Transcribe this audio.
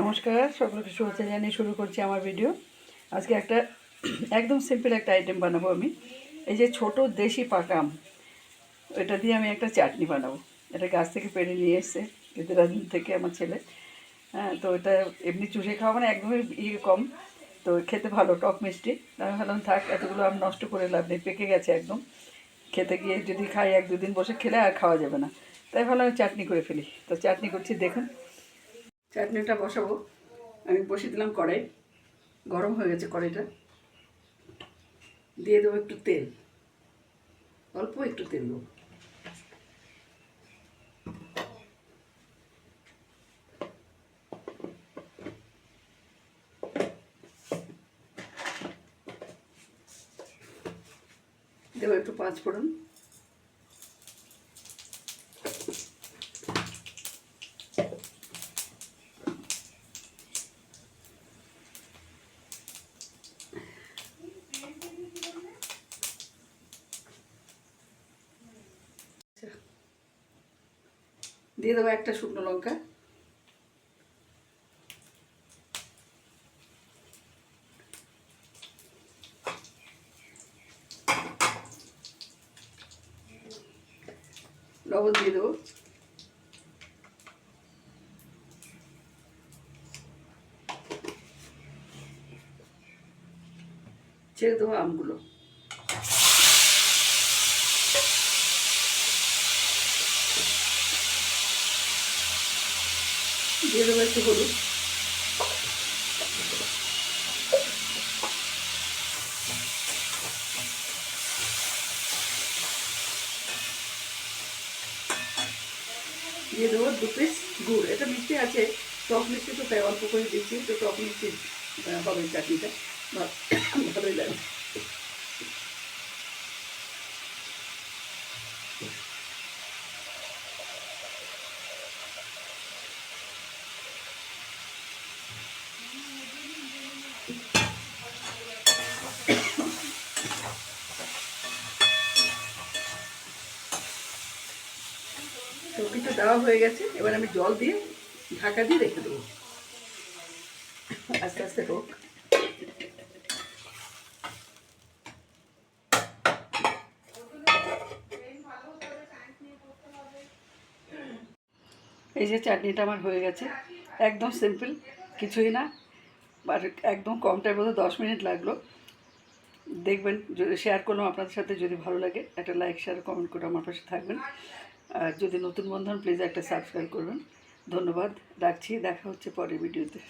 নমস্কার, সকলকে শুভেচ্ছা জানিয়ে শুরু করছি আমার ভিডিও আজকে একটা একদম সিম্পল একটা আইটেম বানাবো আমি। এই যে ছোট দেশি পাকা আম এটা দিয়ে আমি একটা চাটনি বানাবো। এটা গাছ থেকে পেড়ে নিয়ে এসছে কেদিরাদিন থেকে আমার ছেলে। হ্যাঁ তো এটা এমনি চুষে খাওয়া মানে একদমই ইয়ে কম, তো খেতে ভালো, টক মিষ্টি। আমি ভাবলাম থাক, এতগুলো আম নষ্ট করে লাভ নেই, পেকে গেছে একদম। খেতে গিয়ে যদি খাই এক দুদিন বসে, খেলে আর খাওয়া যাবে না। তাই ভাবলাম আমি চাটনি করে ফেলি। তো চাটনি করছি, দেখুন। চাটনিটা বসাবো। আমি বসিয়ে দিলাম কড়াই। গরম হয়ে গেছে কড়াইটা। দিয়ে দেবো একটু তেল। অল্প একটু তেল দেবো। দেবো একটু পাঁচ ফোড়ন দিয়ে দেবো একটা শুকনো লঙ্কা। লবণ দিয়ে দেবো। ছেড়ে দেবো আমগুলো। দিয়ে দেবো একটু হলুদ। দিয়ে দেবো দু পিস গুড়। এটা মিষ্টি আছে, টক মিষ্টি তো তাই অল্প করে দিচ্ছি তো টক মিষ্টি হবে চাটনিটা। ভালোই লাগে সব কিছু দেওয়া হয়ে গেছে। এবার আমি জল দিয়ে ঢাকা দিয়ে রেখে দেবো। আস্তে আস্তে হোক। এই যে চাটনিটা আমার হয়ে গেছে। একদম সিম্পল কিছুই না। আর একদম কম টাইম মধ্যে দশ মিনিট লাগল। দেখবেন, যদি শেয়ার করলাম আপনাদের সাথে যদি ভালো লাগে, একটা লাইক শেয়ার কমেন্ট করে আমার পাশে থাকবেন। যদি নতুন বন্ধন প্লিজ একটা সাবস্ক্রাইব করবেন। ধন্যবাদ রাখছি দেখা হচ্ছে পরের ভিডিওতে